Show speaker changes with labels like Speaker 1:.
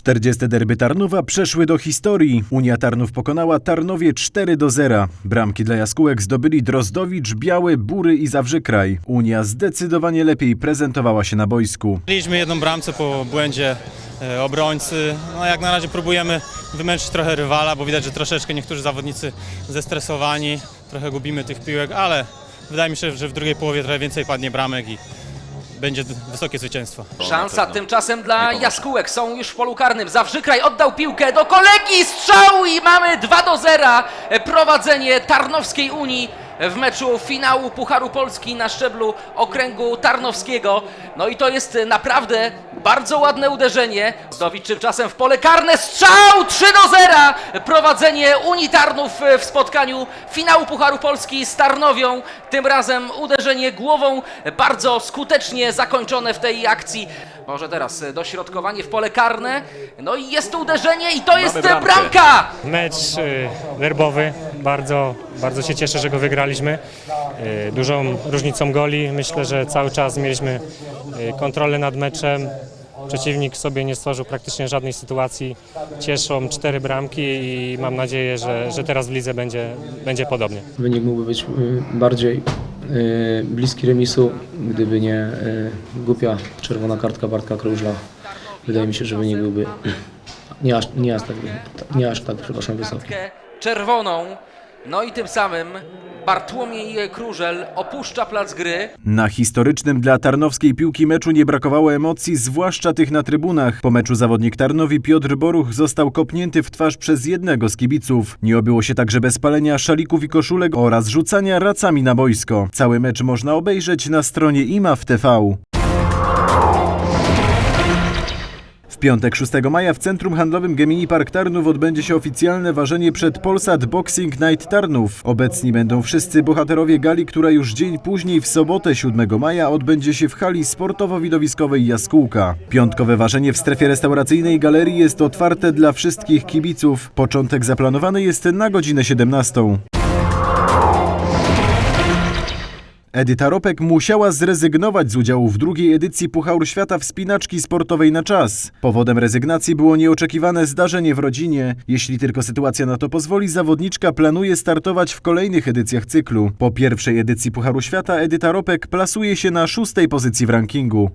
Speaker 1: 40. derby Tarnowa przeszły do historii. Unia Tarnów pokonała Tarnowie 4 do 0. Bramki dla jaskółek zdobyli Drozdowicz, Biały, Bury i Zawrzykraj. Unia zdecydowanie lepiej prezentowała się na boisku.
Speaker 2: Mieliśmy jedną bramce po błędzie e, obrońcy. No jak na razie próbujemy wymęczyć trochę rywala, bo widać, że troszeczkę niektórzy zawodnicy zestresowani, trochę gubimy tych piłek, ale wydaje mi się, że w drugiej połowie trochę więcej padnie bramek i będzie wysokie zwycięstwo.
Speaker 3: Szansa tymczasem dla Jaskółek. Są już w polu karnym. Zawrzykraj oddał piłkę do kolegi. Strzał i mamy 2 do 0. Prowadzenie Tarnowskiej Unii w meczu finału Pucharu Polski na szczeblu okręgu tarnowskiego. No i to jest naprawdę bardzo ładne uderzenie. Zdowicz tymczasem w pole karne. Strzał 3 do 0. Prowadzenie Unii Tarnów w spotkaniu finału Pucharu Polski z Tarnowią. Tym razem uderzenie głową bardzo skutecznie zakończone w tej akcji. Może teraz dośrodkowanie w pole karne. No i jest to uderzenie i to jest bramka!
Speaker 4: Mecz y, derbowy, bardzo, bardzo się cieszę, że go wygraliśmy. Y, Dużą różnicą goli, myślę, że cały czas mieliśmy y, kontrolę nad meczem. Przeciwnik sobie nie stworzył praktycznie żadnej sytuacji. Cieszą cztery bramki i mam nadzieję, że, że teraz w lidze będzie, będzie podobnie.
Speaker 5: Wynik mógłby być y, bardziej bliski remisu, gdyby nie głupia czerwona kartka Bartka Krużla. Wydaje mi się, że wynik byłby nie aż, nie aż, tak, nie aż tak przepraszam, wysoki.
Speaker 3: kartkę czerwoną. No i tym samym Bartłomiej Krużel opuszcza plac gry.
Speaker 1: Na historycznym dla tarnowskiej piłki meczu nie brakowało emocji, zwłaszcza tych na trybunach. Po meczu zawodnik Tarnowi Piotr Boruch został kopnięty w twarz przez jednego z kibiców. Nie obyło się także bez palenia szalików i koszulek oraz rzucania racami na boisko. Cały mecz można obejrzeć na stronie IMAW TV. Piątek 6 maja w Centrum Handlowym Gemini Park Tarnów odbędzie się oficjalne ważenie przed Polsat Boxing Night Tarnów. Obecni będą wszyscy bohaterowie gali, która już dzień później w sobotę 7 maja odbędzie się w hali sportowo-widowiskowej Jaskółka. Piątkowe ważenie w strefie restauracyjnej galerii jest otwarte dla wszystkich kibiców. Początek zaplanowany jest na godzinę 17. Edyta Ropek musiała zrezygnować z udziału w drugiej edycji Pucharu Świata Wspinaczki Sportowej na czas. Powodem rezygnacji było nieoczekiwane zdarzenie w rodzinie. Jeśli tylko sytuacja na to pozwoli, zawodniczka planuje startować w kolejnych edycjach cyklu. Po pierwszej edycji Pucharu Świata Edyta Ropek plasuje się na szóstej pozycji w rankingu.